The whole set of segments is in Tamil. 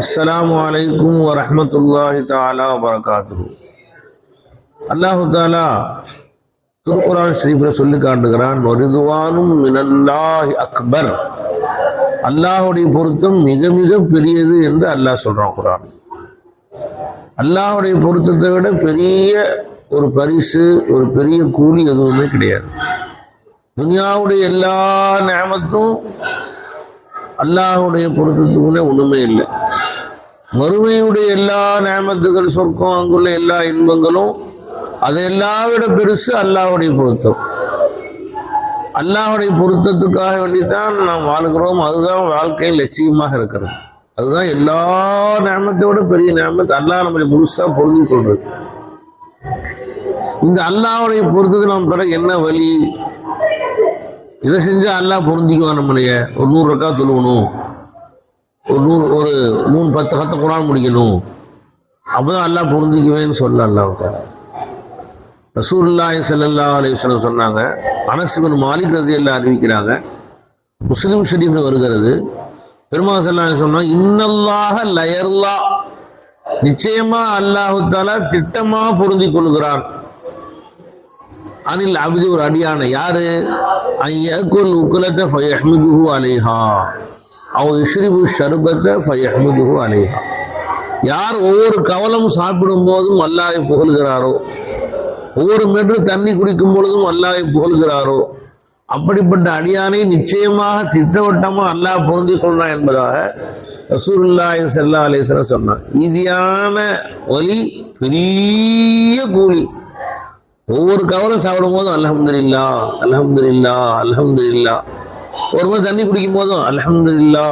அஸ்லாம் வலைக்கும் வரமத்துல்லாஹி தாலா வரகாத்து அல்லாஹு தாலா திருக்குரான் ஷரீஃபில் சொல்லி காட்டுகிறான் வருதுவானும் மினல்லாஹி அக்பர். அல்லாஹுடைய பொருத்தம் மிக மிக பெரியது என்று அல்லாஹ் சொல்றான் குரான் அல்லாஹுடைய பொருத்தத்தை விட பெரிய ஒரு பரிசு ஒரு பெரிய கூலி எதுவுமே கிடையாது. துனியாவுடைய எல்லா நேமத்தும் அல்லாஹுடைய பொருத்தத்துக்குள்ளே ஒண்ணுமே இல்லை. மறுமையுடைய எல்லா நேமத்துகள் சொர்க்கம் அங்குள்ள எல்லா இன்பங்களும் அதையெல்லாம் விட பெருசு அல்லாஹுடைய பொருத்தம். அல்லாஹுடைய பொருத்தத்துக்காக வேண்டித்தான் நாம் வாழ்கிறோம். அதுதான் வாழ்க்கையில் லட்சியமாக இருக்கிறது. அதுதான் எல்லா நேமத்தையோட பெரிய நேமத்தை அல்லாஹ் நம்மளை முழுசாக பொருந்தி கொள்றது இந்த அல்லாஹுடைய பொருத்தத்தை நாம் பெற என்ன வழி? இதை செஞ்சா அல்லாஹ் பொருந்திக்குவான் நம்மளைய? ஒரு நூறு ரக்கா தொழுவணும் ஒரு நூறு ஒரு மூணு பத்து கத்த குரான் முடிக்கணும். அப்போதான் அல்லாஹ் பொருந்திக்குவேன்னு சொல்ல அல்லாஹ் தாலா ரசூலுல்லாஹி ஸல்லல்லாஹு சொன்னாங்க அனசுபின் மாலிக் ரதி எல்லாம் அறிவிக்கிறாங்க முஸ்லீம் ஷரீஃபில் வருகிறது. பெருமா செல்லா சொன்னா இன்னல்லாக லயர்லா. நிச்சயமா அல்லாஹு தாலா திட்டமா பொருந்தி கொள்கிறான் அதில் அபிதி ஒரு அடியான யாரு? ஐயக்குல் உக்குலத்தை அலேஹா. அவ் இஷ்ரிபு ஷர்பத்தை ஃபயஹ்மிதுஹு அலைஹா யார் ஒவ்வொரு கவலம் சாப்பிடும் போதும் அல்லாஹை புகழ்கிறாரோ ஒவ்வொரு மென்று தண்ணி குடிக்கும் பொழுதும் அல்லாஹை புகழ்கிறாரோ அப்படிப்பட்ட அடியானை நிச்சயமாக திட்டவட்டமாக அல்லாஹ் பொருந்தி கொண்டான் என்பதாக ரசூல்லாய் செல்லா அலைஹி சொன்னான் ஈஸியான வலி பெரிய கூலி. ஒவ்வொரு கவலம் சாப்பிடும் போதும் அலமது இல்லா அலமது இல்லா அலமது இல்லா முறை தண்ணி குடிக்கும் போதும். அலமதுல்லா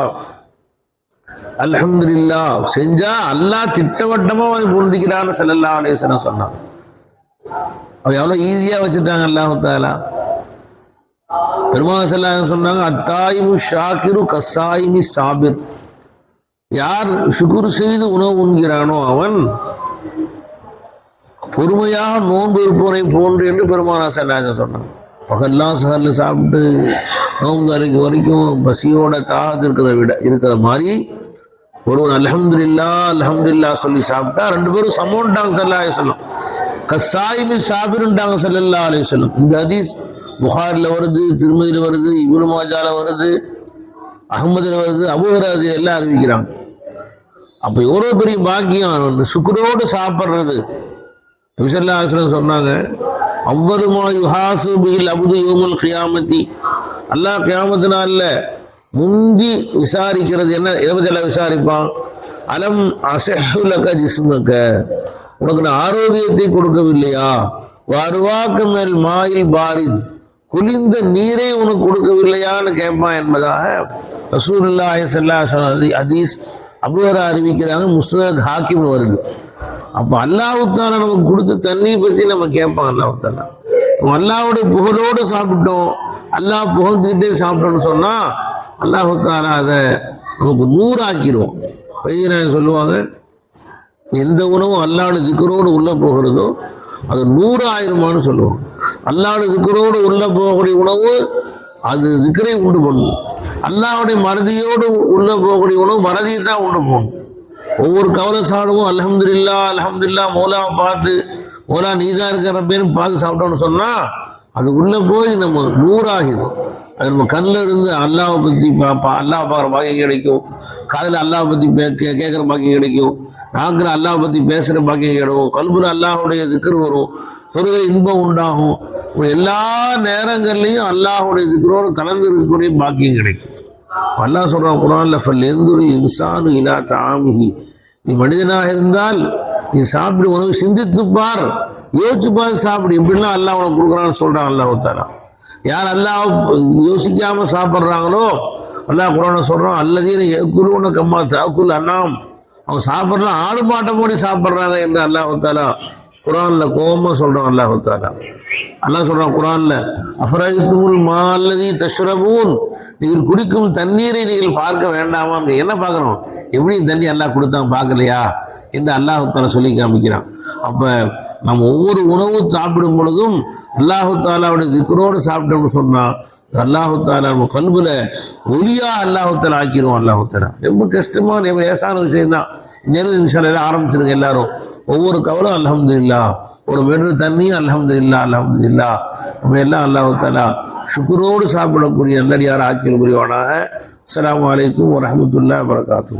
அலமதுல்லா செஞ்சா அல்லாஹ் திட்டவட்டமா வந்து புரிஞ்சுக்கிறான்னு செல்லல்லா அலேசனம் சொன்னான். அவன் எவ்வளவு ஈஸியா வச்சுட்டாங்க அல்லாஹாலா பெருமாள் செல்லாம் சொன்னாங்க அத்தாயிமு ஷாக்கிரு கசாயிமி சாபிர் யார் சுகுர் செய்து உணவு உண்கிறானோ அவன் பொறுமையாக நோன்பு இருப்பவனை போன்று என்று பெருமானா செல்லாஜன் சொன்னான் பகல்லாம் சகரில் சாப்பிட்டு நோன்பு அரைக்கு வரைக்கும் பசியோட தாகத்து இருக்கிற விட இருக்கிற மாதிரி ஒருவன் அலமதுல்லா அலமதுல்லா சொல்லி சாப்பிட்டா ரெண்டு பேரும் சமோன்ட்டாங்க சல்லா சொல்லும் கசாயிமி சாபிருண்டாங்க செல்லல்லா அலைய சொல்லும் இந்த ஹதீஸ் புகாரில் வருது திருமதியில் வருது இபுல் மாஜால வருது அகமதில் வருது அபுஹராது எல்லாம் அறிவிக்கிறாங்க. அப்போ எவ்வளோ பெரிய பாக்கியம் சுக்குரோடு சாப்பிட்றது. விசல்லா அலுவலம் சொன்னாங்க அவ்வளமா யுஹாசு அபுது யோமுல் கியாமத்தி அல்லாஹ் கியாமத்து முந்தி விசாரிக்கிறது என்ன எதை பற்றியெல்லாம் விசாரிப்பான் அலம் அசஹுலக ஜிஸ்மக்க உனக்கு நான் ஆரோக்கியத்தை கொடுக்கவில்லையா வருவாக்கு மேல் மாயில் பாரித் குளிர்ந்த நீரை உனக்கு கொடுக்கவில்லையான்னு கேட்பான் என்பதாக ரசூலுல்லாஹி ஸல்லல்லாஹு அலைஹி வஸல்லம் ஹதீஸ் அபுஹரா அறிவிக்கிறாங்க முஸ்னத் ஹாக்கிம் வருது அப்போ அல்லாஹுத்தாலா நமக்கு கொடுத்த தண்ணியை பற்றி நம்ம கேட்போம் அல்லாஹுத்தாலா. நம்ம அல்லாவுடைய புகழோடு சாப்பிட்டோம். அல்லாஹ் புகழ்ந்துக்கிட்டே சாப்பிட்டோம்னு சொன்னால் அல்லாஹுத்தாலா அதை நமக்கு நூறாக்கிடுவோம் வைத்தியநாயன் சொல்லுவாங்க எந்த உணவும் அல்லாடு திக்கரோடு உள்ளே போகிறதோ அது நூறு ஆயிரமானு சொல்லுவாங்க. அல்லாட திக்கரோடு உள்ளே போகக்கூடிய உணவு அது திக்கரை உண்டு பண்ணும். அல்லாவுடைய மறதியோடு உள்ளே போகக்கூடிய உணவு மறதியை தான் உண்டு போகணும் ஒவ்வொரு கவலை சாப்பிடுவோம் அலமதுல்லா அலமதுல்லா மோலாவை பார்த்து மோலா நீ தான் இருக்கிற பேரும் பார்த்து சாப்பிட்டோம்னு சொன்னால் அது உள்ளே போய் நம்ம நூறாகிடும் அது நம்ம கண்ணில் இருந்து அல்லாவை பற்றி பார்ப்பா அல்லா பார்க்குற பாக்கியம் கிடைக்கும். காதில் அல்லாவை பற்றி பே கே கேட்குற பாக்கியம் கிடைக்கும். நாக்கில் அல்லாவை பற்றி பேசுகிற பாக்கியம் கிடைக்கும். கல்புல அல்லாஹுடைய திக்கர் வரும். தொழுகை இன்பம் உண்டாகும். எல்லா நேரங்கள்லையும் அல்லாஹுடைய திக்கரோடு கலந்து இருக்கக்கூடிய பாக்கியம் கிடைக்கும். அல்லாஹ் சொல்கிறான் குரான்ல ஃபல் எந்தூரில் இன்சானு இலா தாமிஹி. நீ மனிதனாக இருந்தால் நீ சாப்பிடு உணவு சிந்தித்து பார். யோசிச்சு பார் சாப்பிடு. இப்படிலாம் அல்லாஹ் உனக்கு கொடுக்குறான்னு சொல்கிறான் அல்லாஹ் தாரா யார் அல்லாஹ் யோசிக்காமல் சாப்பிட்றாங்களோ அல்லாஹ் குரான சொல்கிறான் அல்லதீன உனக்கு கம்மா தாக்குல் அண்ணாம் அவங்க சாப்பிட்றான் ஆடு மாட்டம் போடி சாப்பிட்றாங்க என்று அல்லாஹ் தாலா குரானில் கோபமாக சொல்கிறான் அல்லாஹ் தாலா அல்லாஹ் சொல்றான் குரான்ல அஃபராஜித்துமுல் மாலதி தஷ்ரபூன். நீங்கள் குடிக்கும் தண்ணீரை நீங்கள் பார்க்க வேண்டாமா? என்ன பார்க்கணும்? எப்படி தண்ணி அல்லாஹ் கொடுத்தாங்க பார்க்கலையா? என்று அல்லாஹுத்தாலா சொல்லி காமிக்கிறான். அப்போ நம்ம ஒவ்வொரு உணவு சாப்பிடும் பொழுதும் அல்லாஹு தாலாவுடைய திக்கரோடு சாப்பிட்டோம்னு சொன்னால் அல்லாஹு தாலா நம்ம கல்புல ஒளியா அல்லாஹு தாலா ஆக்கிடுவோம் அல்லாஹு தாலா ரொம்ப கஷ்டமான ரொம்ப லேசான விஷயம் தான். நேரம் ஆரம்பிச்சிருங்க எல்லாரும். ஒவ்வொரு கவலும் அல்ஹம்துலில்லா ஒரு வெறும் தண்ணியும் அல்ஹம்துலில்லா அல்ஹம்துலில்லா நம்ம எல்லாம் அல்லாஹு தாலா சுக்குரோடு சாப்பிடக்கூடிய நல்லடியார் ஆக்கியல் புரிவானாக. அஸ்லாம் வலைக்கும் வரமத்துல்லா வரகாத்து